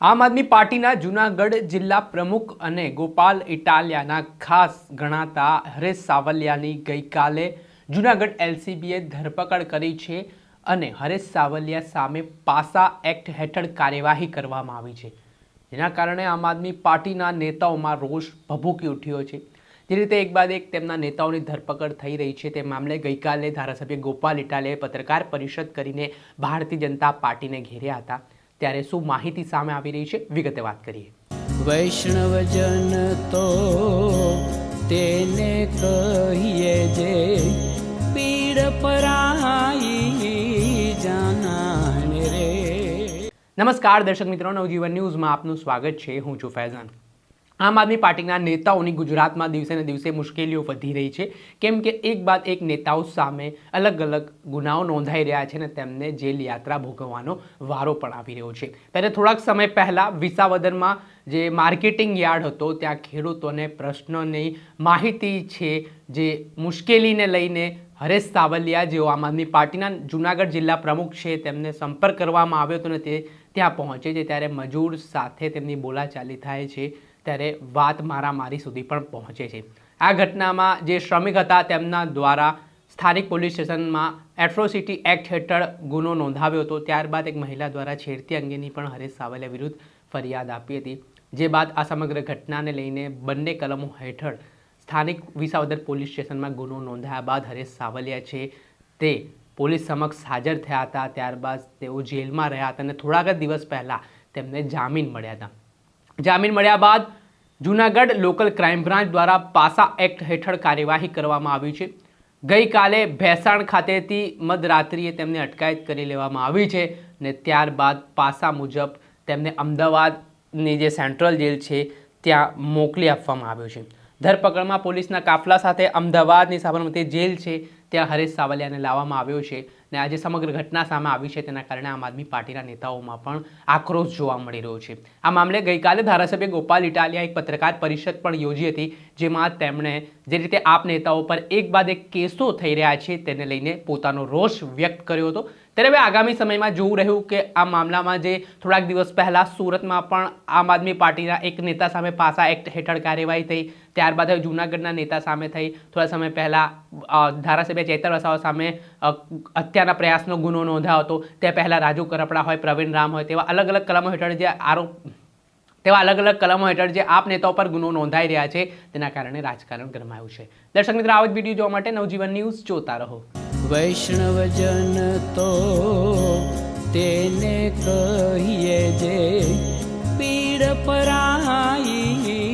આમ આદમી પાર્ટીના જૂનાગઢ જિલ્લા પ્રમુખ અને ગોપાલ ઇટાલિયાના ખાસ ગણાતા હરેશ સાવલિયાની ગઈકાલે જૂનાગઢ એલસીબીએ ધરપકડ કરી છે અને હરેશ સાવલિયા સામે પાસા એક્ટ હેઠળ કાર્યવાહી કરવામાં આવી છે. જેના કારણે આમ આદમી પાર્ટીના નેતાઓમાં રોષ ભભૂકી ઉઠ્યો છે. જે રીતે એક બાદ એક તેમના નેતાઓની ધરપકડ થઈ રહી છે તે મામલે ગઈકાલે ધારાસભ્ય ગોપાલ ઇટાલિયાએ પત્રકાર પરિષદ કરીને ભારતીય જનતા પાર્ટીને ઘેર્યા હતા. ત્યારે શું માહિતી સામે આવી રહી છે? વિગતે વાત કરીએ. વૈષ્ણવજન તો તેને કહીએ જે પીડ પરાઈ જાનાને રે. નમસ્કાર દર્શક મિત્રો. નવજીવન ન્યૂઝમાં આપનું સ્વાગત છે. હું છું ફૈઝાન. આમ આદમી પાર્ટીના નેતાઓની ગુજરાતમાં દિવસે ને દિવસે મુશ્કેલીઓ વધી રહી છે. કેમ કે એક બાદ એક નેતાઓ સામે અલગ અલગ ગુનાઓ નોંધાઈ રહ્યા છે ને તેમને જેલ યાત્રા ભોગવવાનો વારો પણ આવી રહ્યો છે. ત્યારે થોડાક સમય પહેલાં વિસાવદરમાં જે માર્કેટિંગ યાર્ડ હતો, ત્યાં ખેડૂતોને પ્રશ્નોની માહિતી છે જે મુશ્કેલીને લઈને હરેશ સાવલિયા જેઓ આમ આદમી પાર્ટીના જૂનાગઢ જિલ્લા પ્રમુખ છે, તેમને સંપર્ક કરવામાં આવ્યો હતો ને તે ત્યાં પહોંચે છે. ત્યારે મજૂર સાથે તેમની બોલાચાલી થાય છે. ત્યારે વાત મારામારી સુધી પણ પહોંચે છે. આ ઘટનામાં જે શ્રમિક હતા તેમના દ્વારા સ્થાનિક પોલીસ સ્ટેશનમાં એટ્રોસિટી એક્ટ હેઠળ ગુનો નોંધાવ્યો હતો. ત્યારબાદ એક મહિલા દ્વારા છેડતી અંગેની પણ હરેશ સાવલિયા વિરુદ્ધ ફરિયાદ આપી હતી. જે બાદ આ સમગ્ર ઘટનાને લઈને બંને કલમો હેઠળ સ્થાનિક વિસાવદર પોલીસ સ્ટેશનમાં ગુનો નોંધાયા બાદ હરેશ સાવલિયા છે તે પોલીસ સમક્ષ હાજર થયા હતા. ત્યારબાદ તેઓ જેલમાં રહ્યા હતા અને થોડાક જ દિવસ પહેલાં તેમને જામીન મળ્યા હતા. જામીન મળ્યા બાદ જૂનાગઢ લોકલ ક્રાઇમ બ્રાન્ચ દ્વારા પાસા એક્ટ હેઠળ કાર્યવાહી કરવામાં આવી છે. ગઈકાલે ભેસાણ ખાતેથી મધરાત્રિએ તેમને અટકાયત કરી લેવામાં આવી છે ને ત્યારબાદ પાસા મુજબ તેમને અમદાવાદની જે સેન્ટ્રલ જેલ છે ત્યાં મોકલી આપવામાં આવ્યો છે. ધરપકડમાં પોલીસના કાફલા સાથે અમદાવાદની સાબરમતી જેલ છે, ત્યાં હરેશ સાવલિયાને લાવવામાં આવ્યો છે. ને આજે સમગ્ર ઘટના સામે આવી છે તેના કારણે આમ આદમી પાર્ટીના નેતાઓમાં પણ આક્રોશ જોવા મળી રહ્યો છે. આ મામલે ગઈકાલે ધારાસભ્ય ગોપાલ ઇટાલિયા એક પત્રકાર પરિષદ પણ યોજી હતી, જેમાં તેમણે જે રીતે આપ નેતાઓ પર એક બાદ એક કેસો થઈ રહ્યા છે તેને લઈને પોતાનો રોષ વ્યક્ત કર્યો હતો. ત્યારે હવે આગામી સમયમાં જોવું રહ્યું કે આ મામલામાં જે થોડાક દિવસ પહેલાં સુરતમાં પણ આમ આદમી પાર્ટીના એક નેતા સામે પાસા એક્ટ હેઠળ કાર્યવાહી થઈ, ત્યારબાદ હવે જૂનાગઢના નેતા સામે થઈ. થોડા સમય પહેલાં ધારાસભ્ય ચેતર વસાવા સામે હત્યાના પ્રયાસનો ગુનો નોંધાયો હતો તે પહેલાં રાજુ કરપડા હોય, પ્રવીણ રામ હોય, તેવા અલગ અલગ કલમો હેઠળ જે આરોપ તેવા અલગ અલગ કલમો હેઠળ જે આપ નેતાઓ પર ગુનો નોંધાઈ રહ્યા છે, તેના કારણે રાજકારણ ગરમાયું છે. દર્શક મિત્રો, આવા જ વીડિયો જોવા માટે નવજીવન ન્યૂઝ જોતા રહો. વૈષ્ણવજન તો તેને કહીએ જે પીડ પરાઈ